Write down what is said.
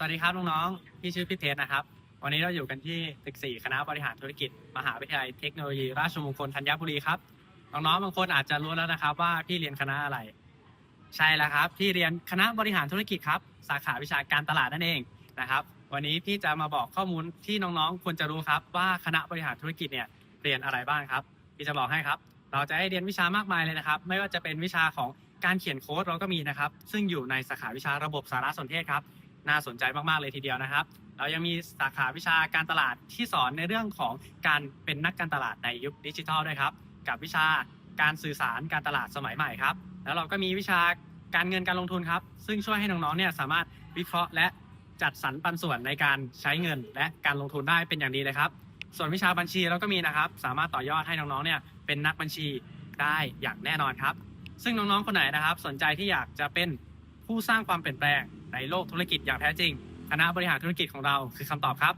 สวัสดีครับน้องๆ พี่ชื่อพี่เทสนะครับ วันนี้เราอยู่กันที่ตึกสี่คณะบริหารธุรกิจ มหาวิทยาลัยเทคโนโลยีราชมงคลธัญบุรีครับ น้องๆ บางคนอาจจะรู้แล้วนะครับว่าพี่เรียนคณะอะไร ใช่แล้วครับพี่เรียนคณะบริหารธุรกิจครับ สาขาวิชาการตลาดนั่นเองนะครับ วันนี้พี่จะมาบอกข้อมูลที่น้องๆ ควรจะรู้ครับว่าคณะบริหารธุรกิจเนี่ยเรียนอะไรบ้างครับ พี่จะบอกให้ครับ เราจะให้เรียนวิชามากมายเลยนะครับ ไม่ว่าจะเป็นวิชาของการเขียนโค้ดเราก็มีนะครับ ซึ่งอยู่ในสาขาวิชาระบบสารสนเทศครับ น่าสนใจมากๆเลยทีเดียวนะครับ เรายังมีสาขาวิชาการตลาดที่สอนในเรื่องของการเป็นนักการตลาดในยุคดิจิทัลด้วยครับ กับวิชาการสื่อสารการตลาดสมัยใหม่ครับ แล้วเราก็มีวิชาการเงินการลงทุนครับ ซึ่งช่วยให้น้องๆเนี่ยสามารถวิเคราะห์และจัดสรรปันส่วนในการใช้เงินและการลงทุนได้เป็นอย่างดีเลยครับ ส่วนวิชาบัญชีเราก็มีนะครับ สามารถต่อยอดให้น้องๆเนี่ยเป็นนักบัญชีได้อย่างแน่นอนครับ ซึ่งน้องๆคนไหนนะครับ สนใจที่อยากจะเป็น ผู้สร้างความเปลี่ยนแปลงในโลกธุรกิจอย่างแท้จริง คณะบริหารธุรกิจของเราคือคำตอบครับ